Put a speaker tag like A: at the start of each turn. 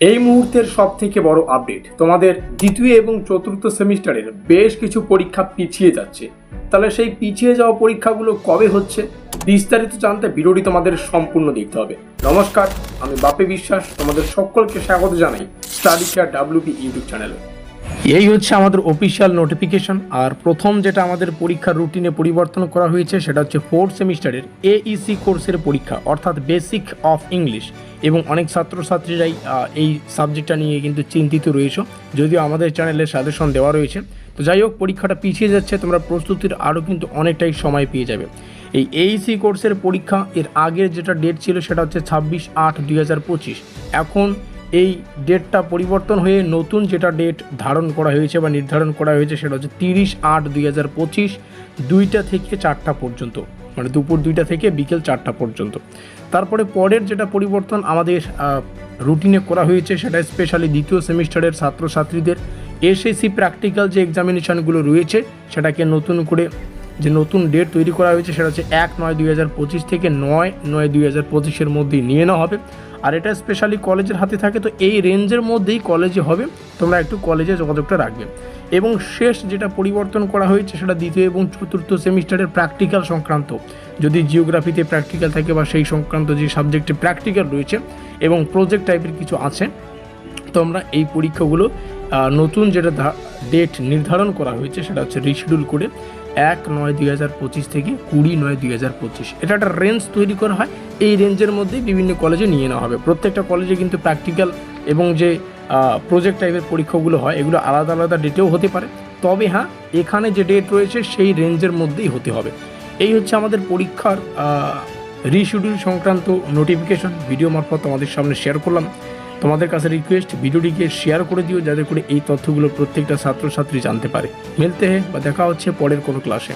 A: এই মুহূর্তের সব থেকে বড় আপডেট তোমাদের দ্বিতীয় এবং চতুর্থ সেমিস্টারের বেশ কিছু পরীক্ষা পিছিয়ে যাচ্ছে। তাহলে সেই পিছিয়ে যাওয়া পরীক্ষাগুলো কবে হচ্ছে? বিস্তারিত জানতে ভিডিওটি তোমাদের সম্পূর্ণ দেখতে হবে। নমস্কার, আমি বাপে বিশ্বাস, তোমাদের সকলকে স্বাগত জানাই স্টাডি কেয়ার ডাব্লিউপি ইউটিউব চ্যানেলে এই হচ্ছে আমাদের অফিসিয়াল নোটিফিকেশন আর প্রথম যেটা আমাদের পরীক্ষার রুটিনে পরিবর্তন করা হয়েছে সেটা হচ্ছে ফোর্থ সেমিস্টারের এইসি কোর্সের পরীক্ষা, অর্থাৎ বেসিক অফ ইংলিশ এবং অনেক ছাত্রছাত্রীরাই এই সাবজেক্টটা নিয়ে কিন্তু চিন্তিত রয়েছে। যদিও আমাদের চ্যানেলে সাজেশন দেওয়া রয়েছে। তো যাই হোক, পরীক্ষাটা পিছিয়ে যাচ্ছে, তোমরা প্রস্তুতির আরও কিন্তু অনেকটাই সময় পেয়ে যাবে। এই এইসি কোর্সের পরীক্ষা, এর আগের যেটা ডেট ছিল সেটা হচ্ছে ছাব্বিশ আট দুই এখন এই ডেটটা পরিবর্তন হয়ে নতুন যেটা ডেট ধারণ করা হয়েছে বা নির্ধারণ করা হয়েছে সেটা হচ্ছে তিরিশ আট দুই হাজার পঁচিশ দুইটা থেকে চারটা পর্যন্ত মানে দুপুর দুইটা থেকে বিকেল চারটা পর্যন্ত। তারপরে পরের যেটা পরিবর্তন আমাদের রুটিনে করা হয়েছে সেটা স্পেশালি দ্বিতীয় সেমিস্টারের ছাত্রছাত্রীদের এসএসসি প্র্যাকটিক্যাল যে এক্সামিনেশানগুলো রয়েছে সেটাকে নতুন করে যে নতুন ডেট তৈরি করা হয়েছে সেটা হচ্ছে এক নয় দুই হাজার পঁচিশ থেকে নয় নয় দুই হাজার পঁচিশের মধ্যেই নিয়ে নেওয়া হবে। আর এটা স্পেশালি কলেজের হাতে থাকে, তো এই রেঞ্জের মধ্যেই কলেজে হবে। তোমরা একটু কলেজে যোগাযোগটা রাখবে। এবং শেষ যেটা পরিবর্তন করা হয়েছে সেটা দ্বিতীয় এবং চতুর্থ সেমিস্টারের প্র্যাকটিক্যাল সংক্রান্ত। যদি জিওগ্রাফিতে প্র্যাকটিক্যাল থাকে বা সেই সংক্রান্ত যে সাবজেক্টে প্র্যাকটিক্যাল রয়েছে এবং প্রজেক্ট টাইপের কিছু আছে, তোমরা এই পরীক্ষাগুলো নতুন যেটা ডেট নির্ধারণ করা হয়েছে সেটা হচ্ছে রিশিডিউল করে এক নয় দুই হাজার পঁচিশ থেকে কুড়ি নয় দুই হাজার পঁচিশ। এটা একটা রেঞ্জ তৈরি করা হয়। এই রেঞ্জের মধ্যেই বিভিন্ন কলেজে নিয়ে নেওয়া হবে। প্রত্যেকটা কলেজে কিন্তু প্র্যাকটিক্যাল এবং যে প্রজেক্ট টাইপের পরীক্ষাগুলো হয়, এগুলো আলাদা আলাদা ডেটেও হতে পারে। তবে হ্যাঁ এখানে যে ডেট রয়েছে সেই রেঞ্জের মধ্যেই হতে হবে। এই হচ্ছে আমাদের পরীক্ষার রিশিডিউল সংক্রান্ত নোটিফিকেশন ভিডিও মারফত তোমাদের সামনে শেয়ার করলাম। তোমাদের কাছে রিকোয়েস্ট ভিডিওটিকে শেয়ার করে দিও, যাতে করে এই তথ্যগুলো প্রত্যেকটা ছাত্রছাত্রী জানতে পারে। মিলতে হে বা দেখা হচ্ছে পরের কোনো ক্লাসে